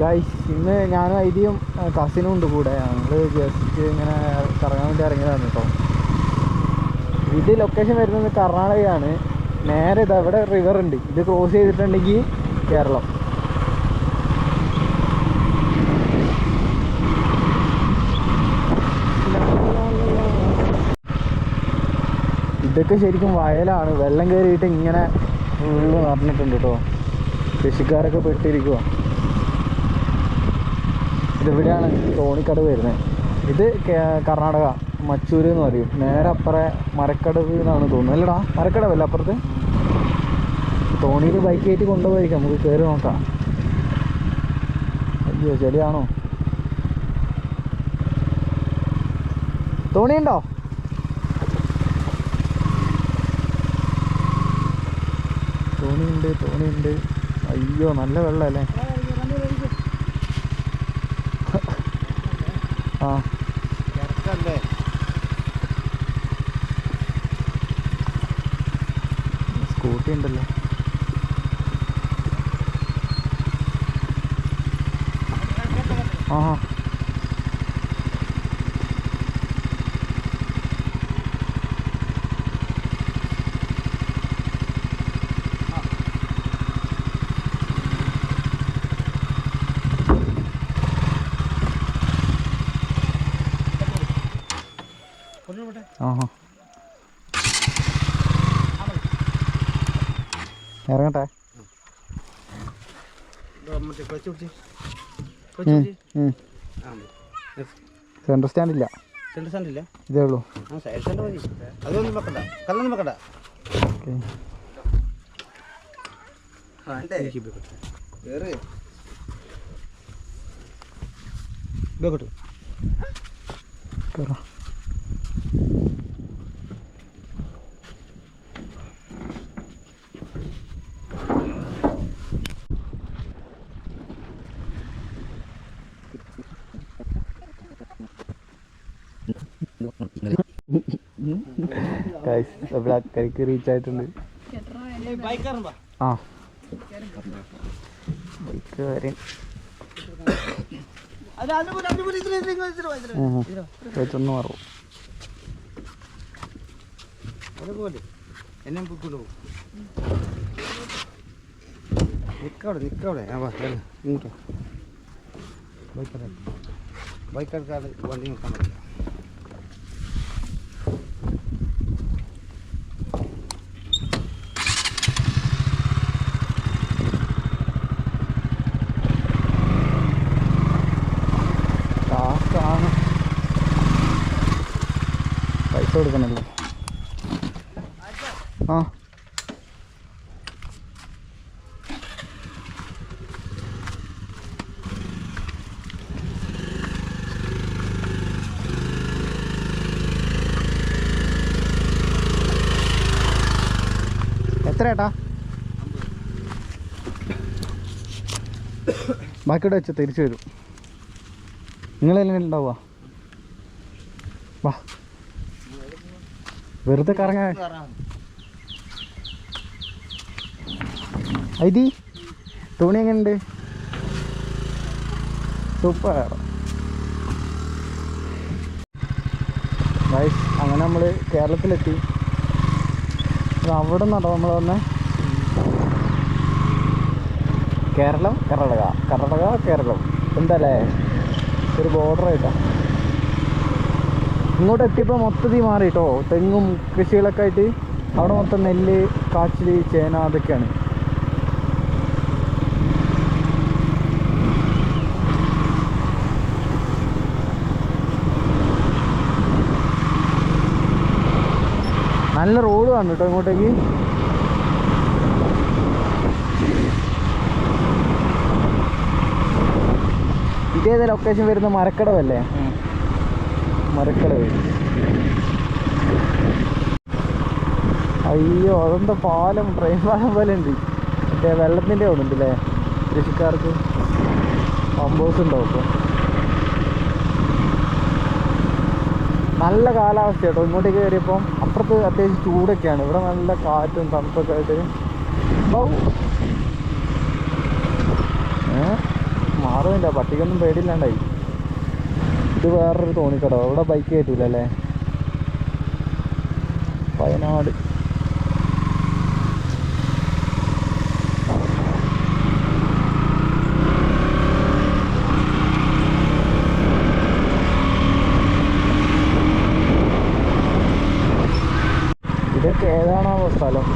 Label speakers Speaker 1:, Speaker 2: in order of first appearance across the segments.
Speaker 1: Guys ഇന്ന് ഞാനും ഐതിയും കസിനും ഉണ്ട് കൂടെ. ഞങ്ങൾ ജസ്റ്റ് ഇങ്ങനെ കറങ്ങാൻ വേണ്ടി ഇറങ്ങിയതാണ് കേട്ടോ ഇത് ലൊക്കേഷൻ വരുന്നത് കർണാടകയാണ്. നേരെ ഇത് അവിടെ റിവർ ഉണ്ട്. ഇത് ക്രോസ് ചെയ്തിട്ടുണ്ടെങ്കിൽ കേരളം. ഇതൊക്കെ ശരിക്കും വയലാണ്. വെള്ളം കയറിയിട്ട് ഇങ്ങനെ ഫുള്ള് നിറഞ്ഞിട്ടുണ്ട് കേട്ടോ കൃഷിക്കാരൊക്കെ പെട്ടിരിക്കുക ഇതിവിടെയാണ് തോണിക്കടവ് വരുന്നത് ഇത് കർണാടക മച്ചൂര് എന്ന് പറയും. നേരെ അപ്പുറേ മരക്കടവ് എന്നാണ് തോന്നുന്നത്. അല്ലടാ മരക്കടവല്ല അപ്പുറത്ത്? തോണിയിൽ ബൈക്ക് കയറ്റി കൊണ്ടുപോയിരിക്കാം നമുക്ക് കയറി നോക്കാം. അയ്യോ ചെളിയാണോ? തോണിയുണ്ടോ? തോണിയുണ്ട് തോണിയുണ്ട്. അയ്യോ നല്ല വെള്ളമല്ലേ? ആ. സ്കൂട്ടി ഉണ്ടല്ലോ. ആഹാ. ഇറങ്ങട്ടെ. സെൻട്രൽ സ്റ്റാൻഡ് ഇല്ല.
Speaker 2: സെന്റർ സ്റ്റാൻഡ് ഇല്ല?
Speaker 1: ഇതേ ഉള്ളൂ.
Speaker 2: സൈഡ് സ്റ്റാൻഡ് മതി. അതൊന്നും വെക്കണ്ട. കല്ലൊന്നും വെക്കണ്ട.
Speaker 1: ഓക്കെ
Speaker 2: ബേക്കോട്ട്
Speaker 1: കയറാം ഇവിടെ അക്കരയ്ക്ക് റീച്ച് ആയിട്ടുണ്ട്.
Speaker 2: ബൈക്ക്
Speaker 1: ആ. ബൈക്ക് വരെ. വെച്ചൊന്ന് മാറും.
Speaker 2: എന്നെ നിക്കവിടെ നിക്കവിടെ. ആ ഇങ്ങോട്ടോ ബൈക്കാരെ ബൈക്കാർക്കാട് വണ്ടി നോക്കാൻ പറ്റില്ല.
Speaker 1: കൊടുക്കണല്ലോ. ആ. എത്ര ഏട്ടാ? ബാക്കിയോടെ വെച്ച് തിരിച്ചു വരും. നിങ്ങളെല്ലാം ഉണ്ടാവുക? വാ. വെറുതെ കറങ്ങാൻ. ഐതി തോണി എങ്ങനെയുണ്ട് സൂപ്പർ. വൈസ് അങ്ങനെ നമ്മൾ കേരളത്തിലെത്തി. അവിടെ നിന്നാട്ടോ നമ്മൾ വന്ന്? കേരളം കർണാടക. കർണാടക കേരളം. എന്തല്ലേ? ഒരു ബോർഡർ ആയിട്ടാ. ഇങ്ങോട്ട് എത്തിയപ്പോൾ മൊത്തത്തിൽ മാറി കേട്ടോ തെങ്ങും കൃഷികളൊക്കെ ആയിട്ട് അവിടെ മൊത്തം നെല്ല് കാച്ചിൽ ചേന അതൊക്കെയാണ്. നല്ല റോഡ് കാണും കേട്ടോ ഇങ്ങോട്ടേക്ക്. ഇതേത് ലൊക്കേഷൻ വരുന്ന മരക്കടവല്ലേ മരക്കടവ് അയ്യോ അതെന്താ പാലം ട്രെയിൻ പാലം പോലെ ഉണ്ട്. മറ്റേ വെള്ളത്തിന്റെ ഉണ്ട് അല്ലേ കൃഷിക്കാർക്ക് പമ്പോസ് ഉണ്ടാവും അപ്പോൾ നല്ല കാലാവസ്ഥ കേട്ടോ. ഇങ്ങോട്ടേക്ക് കയറിയപ്പം അപ്പുറത്ത് അത്യാവശ്യം ചൂടൊക്കെയാണ്. ഇവിടെ നല്ല കാറ്റും തണുപ്പൊക്കെ ആയിട്ട്. മാറുന്നില്ല. പട്ടിക്കൊന്നും പേടിയില്ലാണ്ടായി. ഇത് വേറൊരു തോണിക്കടോ. അവിടെ ബൈക്ക് കയറ്റൂല അല്ലേ വയനാട്. ഇതൊക്കെ ഏതാണോ സ്ഥലം?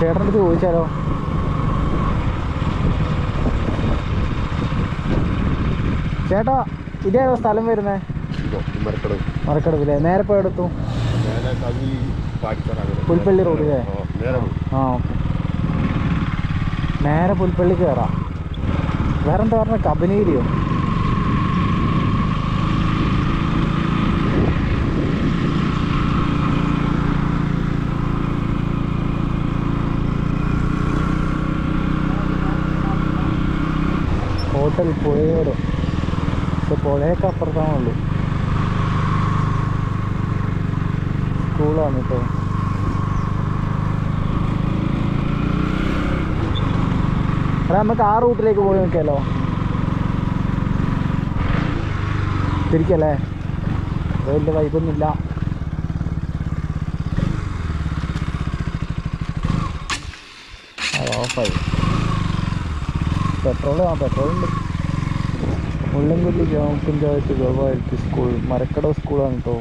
Speaker 1: ചേട്ടന്റെ ചോദിച്ചാലോ? ചേട്ടാ ഇതേതോ സ്ഥലം വരുന്നേ? മറക്കടവില്ലേ നേരെ പോയി എടുത്തു. പുൽപ്പള്ളി റോഡിലേ. ആ ഓക്കെ. നേരെ പുൽപ്പള്ളി കയറാം വേറെന്താ പറഞ്ഞ? കബനീരിയോ? ഹോട്ടൽ പുഴയോട് പക്ഷെ പുഴയൊക്കെ അപ്പുറത്താണുള്ളൂ സ്കൂളാണ് കേട്ടോ എടാ നമുക്ക് ആ റൂട്ടിലേക്ക് പോയി നോക്കിയാലോ തിരിക്കല്ലേ? വലിയ വൈബൊന്നുമില്ല അത് ഓഫായി പെട്രോൾ ആ മുള്ളൻകൊല്ലി ഗ്രാമപഞ്ചായത്ത് ഗവൺമെന്റ് സ്കൂൾ മരക്കട സ്കൂളാണ് കേട്ടോ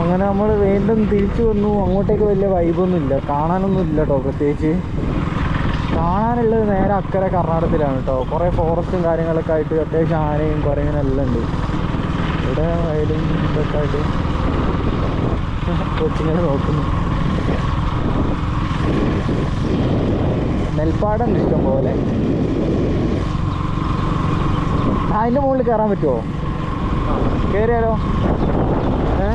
Speaker 1: അങ്ങനെ നമ്മൾ വീണ്ടും തിരിച്ചു വന്നു. അങ്ങോട്ടേക്ക് വലിയ വൈബൊന്നുമില്ല കാണാനൊന്നും ഇല്ല കേട്ടോ പ്രത്യേകിച്ച്. കാണാനുള്ളത് നേരെ അക്കരെ കർണാടകത്തിലാണ് കേട്ടോ കുറേ ഫോറസ്റ്റും കാര്യങ്ങളൊക്കെ ആയിട്ട് അത്യാവശ്യം ആനയും കുരങ്ങനെല്ലാം ഉണ്ട്. ഇവിടെ വയലും ഇതൊക്കെ ആയിട്ട് കൊച്ചിങ്ങനെ നോക്കുന്നു. നെൽപ്പാടുണ്ട് ഇഷ്ടം പോലെ അതിന്റെ മുകളിൽ കയറാൻ പറ്റുമോ കയറിയാലോ ഏ?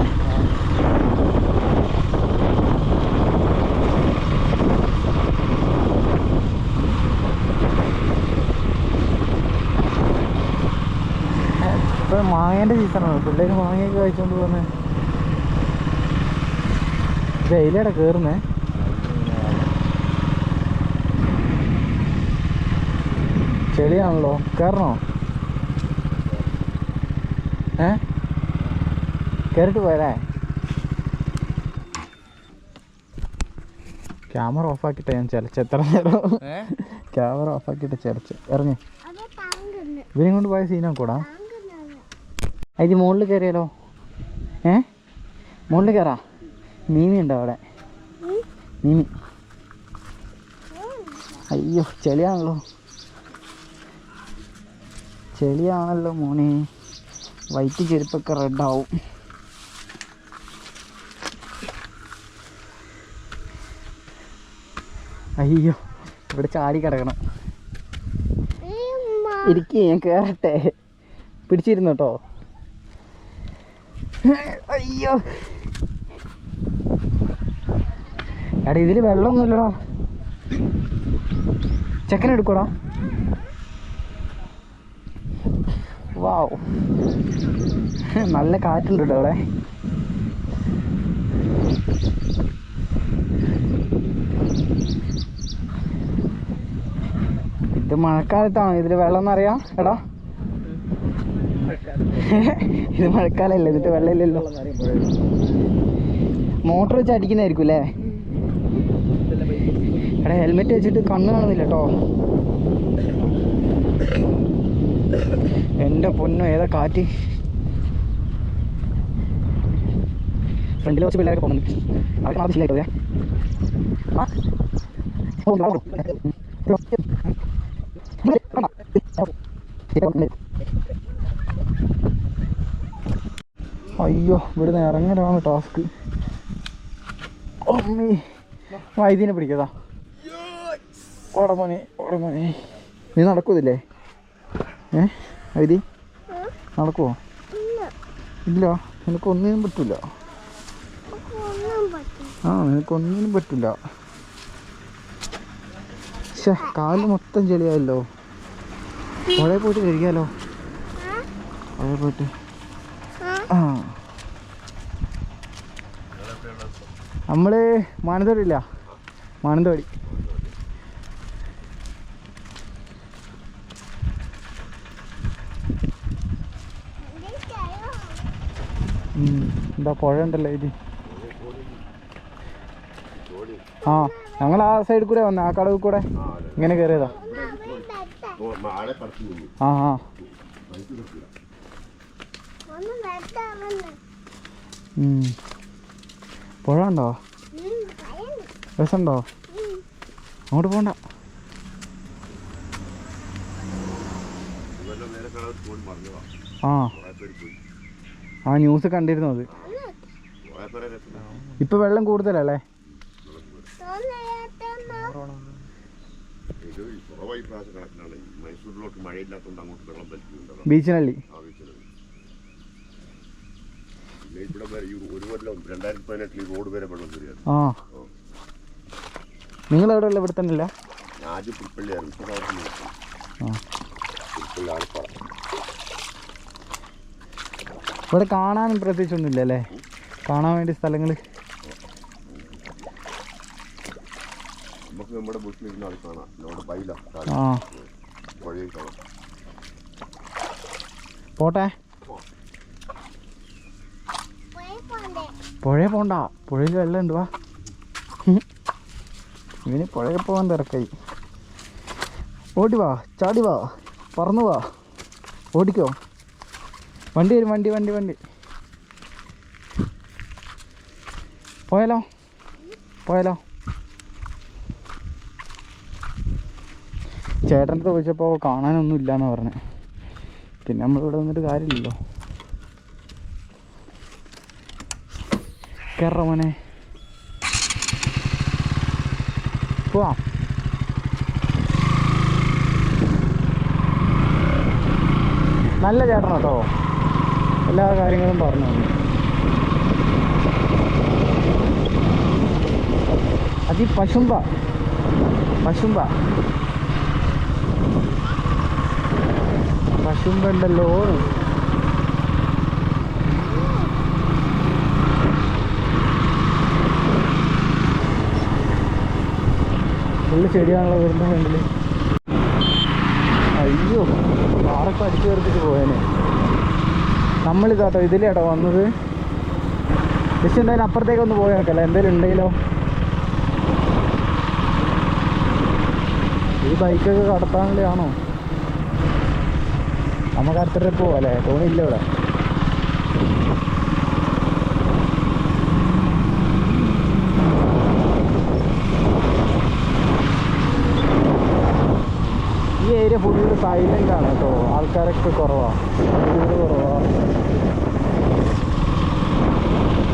Speaker 1: ഇപ്പം മാങ്ങേന്റെ സീസണാണ് പിള്ളേര് മാങ്ങയൊക്കെ കഴിച്ചോണ്ട് പോന്നെ വെയിലടെ കേറുന്നേ. ചെളിയാണല്ലോ. കയറണോ ഏ? കയറിട്ട് പോയല്ലേ ക്യാമറ ഓഫാക്കിട്ടെ ഞാൻ ചലച്ച എത്ര നേരം. ക്യാമറ ഓഫാക്കിട്ട് ചിലച്ച്. ഇറങ്ങി. ഇവരും കൊണ്ട് പോയ സീനാ കൂടാ അതിന് മുകളിൽ കയറിയാലോ ഏ? മുകളിൽ കയറാ മീമി ഉണ്ടോ അവിടെ? മീമി. അയ്യോ ചെളിയാണല്ലോ. ചെളിയാണല്ലോ മോനെ. വൈറ്റ് ചെരുപ്പൊക്കെ റെഡ് ആവും അയ്യോ ഇവിടെ ചാടി കിടക്കണം. ഇരിക്കേ ഞാൻ കേറട്ടെ. പിടിച്ചിരുന്നു കേട്ടോ അയ്യോ. എടാ ഇതിൽ വെള്ളമൊന്നുമില്ലടാ. ചെക്കൻ വാവ് നല്ല കാറ്റുണ്ട് കേട്ടോ അവിടെ. ഇത് മഴക്കാലത്താണോ. ഇതിൽ വെള്ളം എന്നറിയാം എടാ. ഇത് മഴക്കാലല്ലേ? ഇതിട്ട് വെള്ളമില്ലല്ലോ. മോട്ടർ വെച്ച് അടിക്കുന്നതായിരിക്കും അല്ലേ? എടാ ഹെൽമെറ്റ് വെച്ചിട്ട് കണ്ണ് കാണുന്നില്ല കേട്ടോ എന്റെ പൊന്നോ ഏതാ കാറ്റ്? ഫ്രണ്ടിൽ കുറച്ച് പിള്ളേരൊക്കെ പോകുന്നുണ്ട് അവർക്ക് ഇതാ കൊള്ളു. അയ്യോ ഇവിടുന്ന് ഇറങ്ങലാണ് ടാസ്ക്. അമ്മേ വൈദ്യനെ പിടിക്കതാ ഓടമോനെ ഓടമോനെ നീ നടക്കൂതില്ലേ ഏ വൈദ്യ? നടക്കുവോ? ഇല്ല. നിനക്കൊന്നിനും പറ്റില്ല ആ നിനക്കൊന്നിനും പറ്റില്ല ശേ കാൽ മൊത്തം ചെളിയായല്ലോ. പുഴയിൽ പോയിട്ട് കഴിക്കാലോ. പുഴയിൽ പോയിട്ട്. ആ? നമ്മൾ മാനന്തവാടി ഇല്ല മാനന്തവാടി. എന്താ പുഴ ഉണ്ടല്ലോ ഇത്? ആ ഞങ്ങൾ ആ സൈഡിൽ കൂടെ വന്നെ ആ കടവിൽ കൂടെ ഇങ്ങനെ കയറിയതാ ആ ആ. പുഴ ഉണ്ടോ രസമുണ്ടോ? അങ്ങോട്ട് പോണ്ട. ആ. ആ ന്യൂസ് കണ്ടിരുന്നു അത്. ഇപ്പൊ വെള്ളം കൂടുതലല്ലേ? ബീച്ചിനള്ളി. ആ. നിങ്ങൾ എവിടെ ഉള്ള ഇവിടെ തന്നെ അല്ല ആ ഇവിടെ കാണാനും പ്രത്യേകിച്ചൊന്നുമില്ല അല്ലേ കാണാൻ വേണ്ടി സ്ഥലങ്ങൾ ആ. പോട്ടെ. പുഴയെ പോണ്ട. പുഴയിൽ വെള്ളം ഉണ്ട് വാ. ഇവന് പുഴയിൽ പോകാൻ തിരക്കായി. ഓടി വാ ചാടി വാ പറന്നു വാ. ഓടിക്കോ. വണ്ടി വരും വണ്ടി വണ്ടി വണ്ടി. പോയാലോ? പോയാലോ? ചേട്ടന്റെ ചോദിച്ചപ്പോൾ കാണാനൊന്നും ഇല്ലയെന്ന് പറഞ്ഞത് പിന്നെ നമ്മളിവിടെ വന്നിട്ട് കാര്യമില്ലല്ലോ. കയറ മോനെ. പോവാം. നല്ല ചേട്ടൻ കേട്ടോ എല്ലാ കാര്യങ്ങളും പറഞ്ഞു തന്നു. അതി പശുമ്പ. പശുമ്പ. പശുമ്പ ഉണ്ടല്ലോ. ചെടിയാണല്ലോ വരുന്ന ഫ്രണ്ടിൽ അയ്യോ ആരൊക്കെ അടിച്ചു തീർത്തിട്ട് പോയേനെ. നമ്മളിതാട്ടോ ഇതിലേട്ടോ വന്നത്. ജസ്റ്റ് എന്തായാലും അപ്പുറത്തേക്ക് ഒന്ന് പോയി നോക്കല്ലേ എന്തെങ്കിലും ഉണ്ടെങ്കിലോ? ഈ ബൈക്കൊക്കെ കടത്താൻ വേണ്ടിയാണോ നമുക്ക് അടുത്ത ട്രിപ്പ് പോവാല്ലേ? തോന്നിയില്ല ഇവിടെ ഈ ഏരിയ ഫുള്ള് സൈലന്റ് ആണ് കേട്ടോ. ആൾക്കാരൊക്കെ കുറവാണ് വീട് കുറവാ.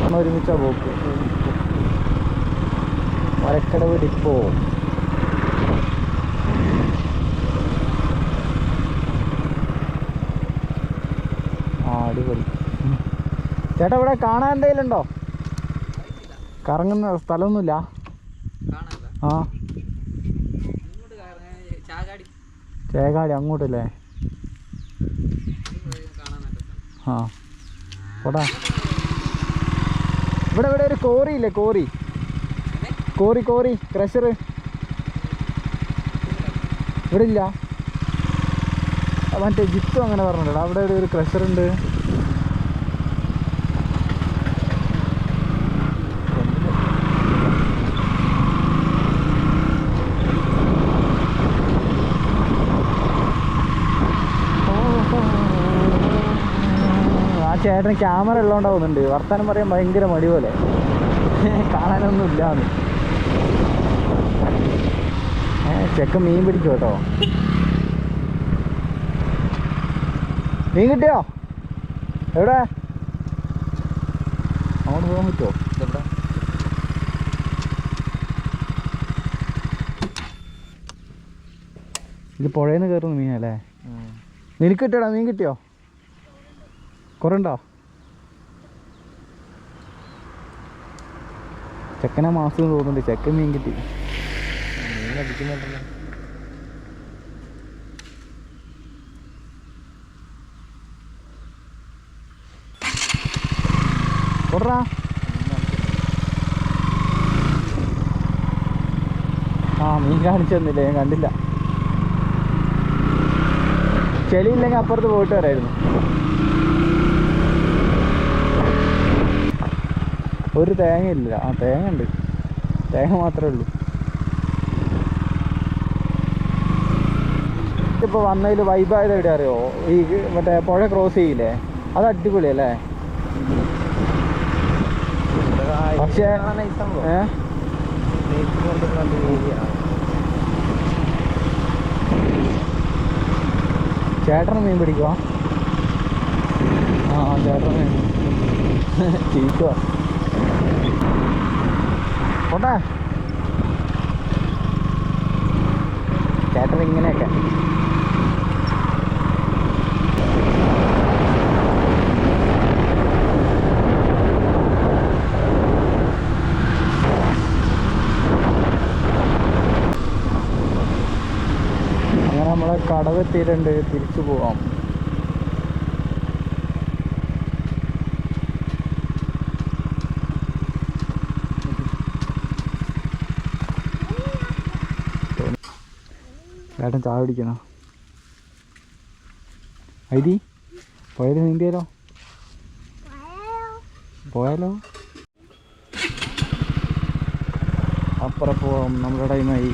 Speaker 1: നമ്മൾ ഒരുമിച്ചാ പോക്ക്. മരക്കടവ് ഡിപ്പോ. അടിപൊളി. ചേട്ടാ ഇവിടെ കാണാൻ എന്തെങ്കിലും ഉണ്ടോ? കറങ്ങുന്ന സ്ഥലമൊന്നുമില്ല. ആ
Speaker 3: ഇങ്ങോട്ട് കയറാൻ ചാകാടി
Speaker 1: ചേകാടി അങ്ങോട്ടല്ലേ? ആ. പോടാ. ഇവിടെ ഇവിടെ ഒരു കോറി ഇല്ലേ കോറി കോറി കോറി ക്രഷർ ഇവിടെ ഇല്ല. മറ്റേ ജിത്തു അങ്ങനെ പറഞ്ഞിട്ടുണ്ടോ. അവിടെ ഒരു ക്രഷർ ഉണ്ട്. ആ ചേട്ടന് ക്യാമറ ഉള്ളതുകൊണ്ട് തോന്നുന്നുണ്ട്. വർത്താനം പറയാൻ ഭയങ്കര മടി പോലെ. കാണാനൊന്നും ഇല്ലാന്ന് ചെക്ക് ചെക്കൻ മീൻ പിടിക്കും കേട്ടോ മീൻ കിട്ടിയോ? എവിടെ? അങ്ങോട്ട് പോകാൻ പറ്റുമോ
Speaker 3: ഇതെവിടെ?
Speaker 1: ഇത് പുഴയിൽ നിന്ന് കയറുന്ന മീനല്ലേ നിനക്ക് കിട്ടിയോടാ? മീൻ കിട്ടിയോ? കുറേ ഉണ്ടോ ചെക്കനെ മാസം തോന്നുന്നുണ്ട്. ചെക്കൻ മീൻ കിട്ടി.
Speaker 3: മീൻ
Speaker 1: കൊട്രാ ആ മീൻ കാണിച്ചു തന്നില്ല? ഞാൻ കണ്ടില്ല. ചെളിയില്ലെങ്കിൽ അപ്പുറത്ത് പോയിട്ട് വരായിരുന്നു. ഒരു തേങ്ങ ഇല്ല ആ തേങ്ങ ഉണ്ട് തേങ്ങ മാത്രമേ ഉള്ളൂ. ഇപ്പോൾ വന്നതിൽ വൈബായത് എവിടെ അറിയോ ഈ മറ്റേ പുഴ ക്രോസ് ചെയ്യില്ലേ? അത് അടിപൊളി അടിപൊളിയല്ലേ പക്ഷേ ഏ? ചേട്ടന് മീൻ പിടിക്കുവാ? ആ ചേട്ടന് മീൻ. ചീറ്റുവാ പോട്ടെ ചേട്ടൻ ഇങ്ങനെയൊക്കെ. അങ്ങനെ നമ്മളെ കടവെത്തിയിട്ടുണ്ട് തിരിച്ചു പോവാം. ചേട്ടൻ ചായ പിടിക്കണോ ഐതി പോയത് നീന്തിയാലോ പോയാലോ? അപ്പുറം പോവാം നമ്മുടെ ടൈമായി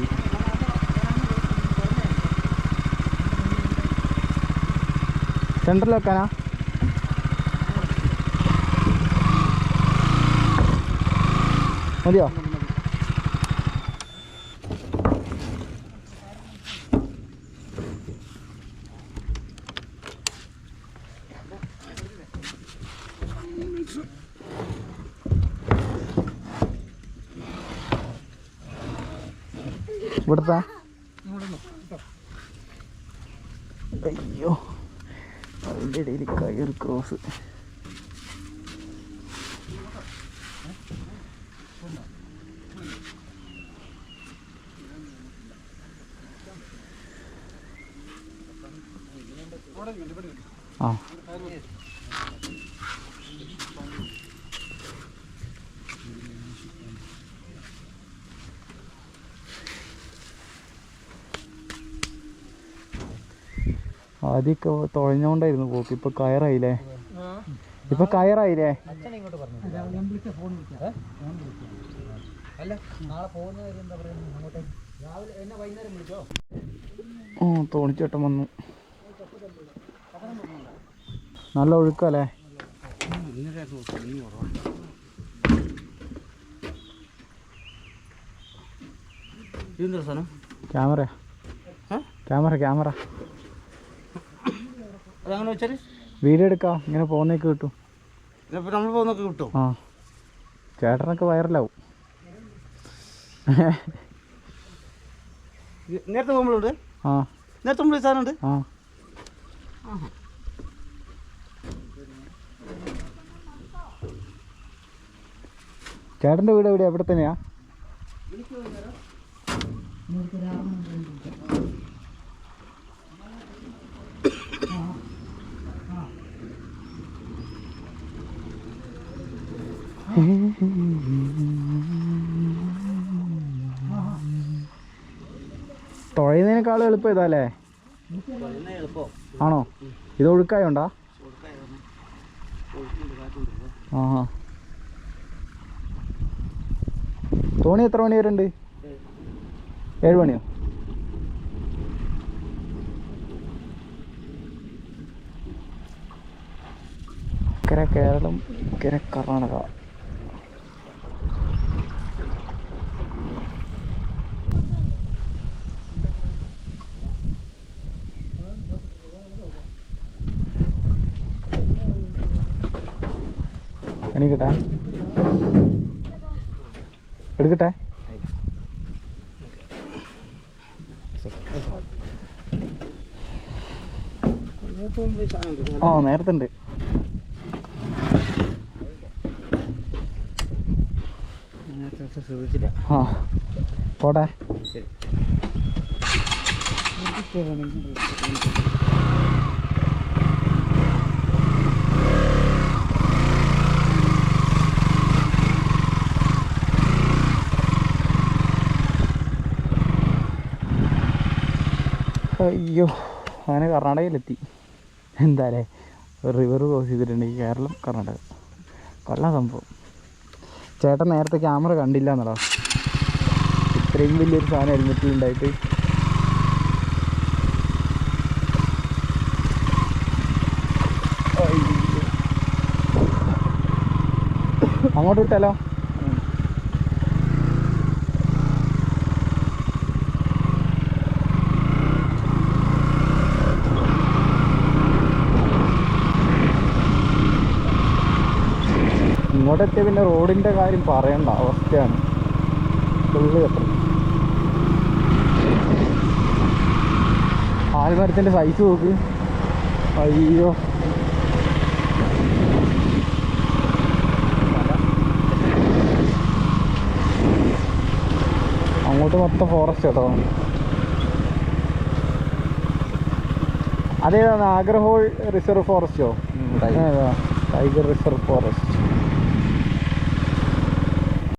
Speaker 1: സെന്ററിൽ വെക്കാനാ? മതിയോ? ഇവിടുത്തെ? അയ്യോ. അതിന്റെ ഇടയിൽ കയറി ക്രോസ് ആ. ആദ്യമൊക്കെ തുഴഞ്ഞോണ്ടായിരുന്നു പോക്ക്. ഇപ്പൊ കയറായില്ലേ? ഇപ്പൊ കയറായില്ലേ? ഓ തോണിച്ചേട്ടൻ വന്നു. നല്ല ഒഴുക്കല്ലേ? ക്യാമറ? Camera camera.
Speaker 2: അതങ്ങനെ വെച്ചാൽ
Speaker 1: വീഡിയോ എടുക്കാം ഇങ്ങനെ പോകുന്നേക്ക് കിട്ടും.
Speaker 2: ഇപ്പം നമ്മൾ പോകുന്നൊക്കെ കിട്ടും.
Speaker 1: ആ. ചേട്ടനൊക്കെ വൈറലാവും.
Speaker 2: നേരത്തെ പോകുമ്പോഴുണ്ട്
Speaker 1: ആ.
Speaker 2: നേരത്തെ സാധനമുണ്ട്
Speaker 1: ആ. ചേട്ടന്റെ വീട് എവിടെ എവിടെ തന്നെയാ? തുഴയുന്നതിനേക്കാളും എളുപ്പം ഇതല്ലേ ആണോ? ഇത് ഒഴുക്കായോണ്ടാ? ആ തോണി എത്ര മണി വരെ ഏഴ് മണിയോ? ഇക്കര കേരളം ഇക്കര കർണാടക. എണീക്കട്ടെ എടുക്കട്ടെ? ആ നേരത്തെ ഉണ്ട് ആ പോട്ടെ. അയ്യോ അങ്ങനെ കർണാടകയിലെത്തി. എന്താ അല്ലേ റിവർ ക്രോസ് ചെയ്തിട്ടുണ്ടെങ്കിൽ കേരളം കർണാടക. കൊള്ളാം സംഭവം. ചേട്ടൻ നേരത്തെ ക്യാമറ കണ്ടില്ല എന്നടാ ഇത്രയും വലിയൊരു സാധനം ഹെൽമെറ്റിൽ ഉണ്ടായിട്ട്. അങ്ങോട്ട് വിട്ടാലോ? ഇങ്ങോട്ടെത്തിയ പിന്നെ റോഡിന്റെ കാര്യം പറയണ്ട അവസ്ഥയാണ്. ഫുള്ള് കെട്ടും. ആൽമരത്തിന്റെ സൈസ് നോക്ക്. അയ്യോ. അങ്ങോട്ട് മൊത്തം ഫോറസ്റ്റ് കേട്ടോ. അതേതാണ് ആഗ്രഹോൾ റിസർവ് ഫോറസ്റ്റോ ടൈഗർ റിസർവ് ഫോറസ്റ്റ്